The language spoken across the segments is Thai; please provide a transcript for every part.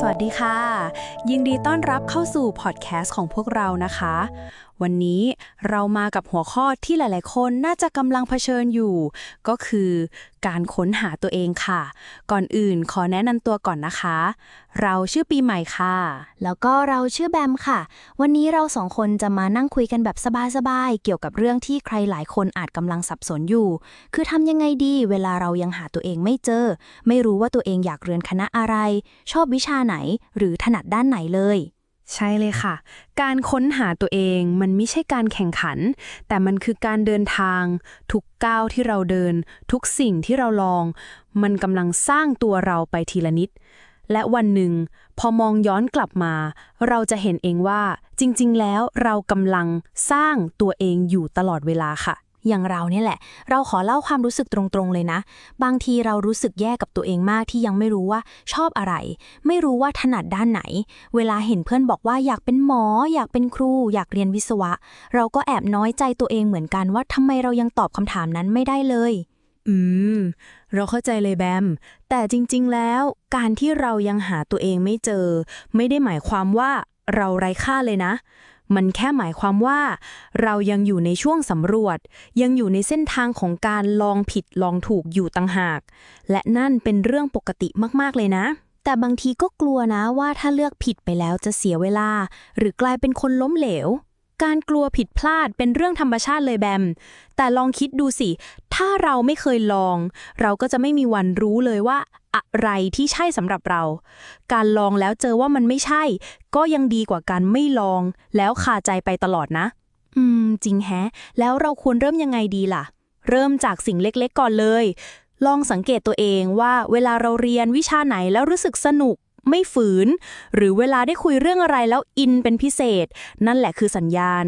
สวัสดีค่ะ ยินดีต้อนรับเข้าสู่พอดแคสต์ของพวกเรานะคะวันนี้เรามากับหัวข้อที่หลาย ๆ คนน่าจะกำลังเผชิญอยู่ ก็คือการค้นหาตัวเองค่ะ ก่อนอื่นขอแนะนำตัวก่อนนะคะ เราชื่อปีใหม่ค่ะ แล้วก็เราชื่อแบมค่ะ วันนี้เราสองคนจะมานั่งคุยกันแบบสบาย ๆ เกี่ยวกับเรื่องที่ใครหลายคนอาจกำลังสับสนอยู่ คือทำยังไงดีเวลาเรายังหาตัวเองไม่เจอ ไม่รู้ว่าตัวเองอยากเรียนคณะอะไร ชอบวิชาไหน หรือถนัดด้านไหนเลย ใช่เลยค่ะ การค้นหาตัวเองมันไม่ใช่การแข่งขัน แต่มันคือการเดินทาง ทุกก้าวที่เราเดิน ทุกสิ่งที่เราลอง มันกำลังสร้างตัวเราไปทีละนิด และวันหนึ่ง พอมองย้อนกลับมา เราจะเห็นเองว่า จริง ๆ แล้วเรากำลังสร้างตัวเองอยู่ตลอดเวลาค่ะ อย่างเราเนี่ยแหละ เราขอเล่าความรู้สึกตรงๆเลยนะ บางทีเรารู้สึกแย่กับตัวเองมากที่ยังไม่รู้ว่าชอบอะไร ไม่รู้ว่าถนัดด้านไหน เวลาเห็นเพื่อนบอกว่าอยากเป็นหมอ อยากเป็นครู อยากเรียนวิศวะ เราก็แอบน้อยใจตัวเองเหมือนกันว่าทำไมเรายังตอบคำถามนั้นไม่ได้เลยอืม เราเข้าใจเลยแบม แต่จริง ๆ แล้ว การที่เรายังหาตัวเองไม่เจอ ไม่ได้หมายความว่าเราไร้ค่าเลยนะ มันแค่หมายความว่า เรายังอยู่ในช่วงสำรวจ ยังอยู่ในเส้นทางของการลองผิดลองถูกอยู่ต่างหาก และนั่นเป็นเรื่องปกติมากๆเลยนะ แต่บางทีก็กลัวนะว่าถ้าเลือกผิดไปแล้วจะเสียเวลา หรือกลายเป็นคนล้มเหลว การกลัวผิดพลาดเป็นเรื่องธรรมชาติเลยแบม แต่ลองคิดดูสิ ถ้าเราไม่เคยลอง เราก็จะไม่มีวันรู้เลยว่า อะไรที่ใช่สำหรับเรา การลองแล้วเจอว่ามันไม่ใช่ ก็ยังดีกว่าการไม่ลอง แล้วคาใจไปตลอดนะ อืม จริงแฮะ แล้วเราควรเริ่มยังไงดีล่ะ เริ่มจากสิ่งเล็กๆ ก่อนเลย ลองสังเกตตัวเองว่าเวลาเราเรียนวิชาไหนแล้วรู้สึกสนุก ไม่ฝืน หรือเวลาได้คุยเรื่องอะไรแล้วอินเป็นพิเศษ นั่นแหละคือสัญญาณ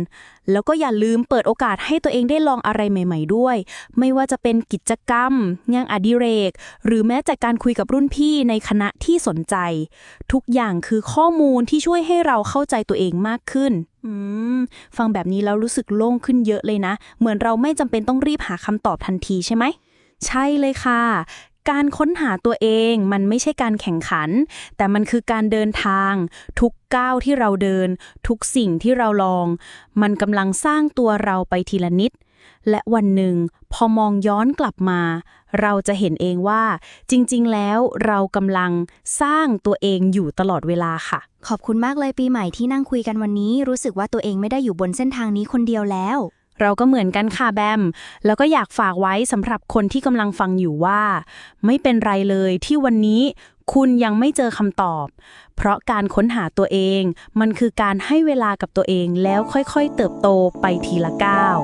แล้วก็อย่าลืมเปิดโอกาสให้ตัวเองได้ลองอะไรใหม่ ๆ ด้วย ไม่ว่าจะเป็นกิจกรรมงานอดิเรก หรือแม้แต่การคุยกับรุ่นพี่ในคณะที่สนใจ ทุกอย่างคือข้อมูลที่ช่วยให้เราเข้าใจตัวเองมากขึ้นอืมฟังแบบนี้แล้วรู้สึกโล่งขึ้นเยอะเลยนะ เหมือนเราไม่จำเป็นต้องรีบหาคำตอบทันทีใช่ไหม ใช่เลยค่ะ การค้นหาตัวเองมันไม่ใช่การแข่งขัน แต่มันคือการเดินทาง ทุกก้าวที่เราเดิน ทุกสิ่งที่เราลอง มันกำลังสร้างตัวเราไปทีละนิด และวันหนึ่ง พอมองย้อนกลับมา เราจะเห็นเองว่า จริง ๆ แล้วเรากำลังสร้างตัวเองอยู่ตลอดเวลาค่ะ ขอบคุณมากเลยปีใหม่ที่นั่งคุยกันวันนี้ รู้สึกว่าตัวเองไม่ได้อยู่บนเส้นทางนี้คนเดียวแล้ว เราก็เหมือนกันค่ะแบม แล้วก็อยากฝากไว้สำหรับคนที่กำลังฟังอยู่ว่า ไม่เป็นไรเลยที่วันนี้คุณยังไม่เจอคำตอบ เพราะการค้นหาตัวเอง มันคือการให้เวลากับตัวเองแล้วค่อยๆเติบโตไปทีละก้าว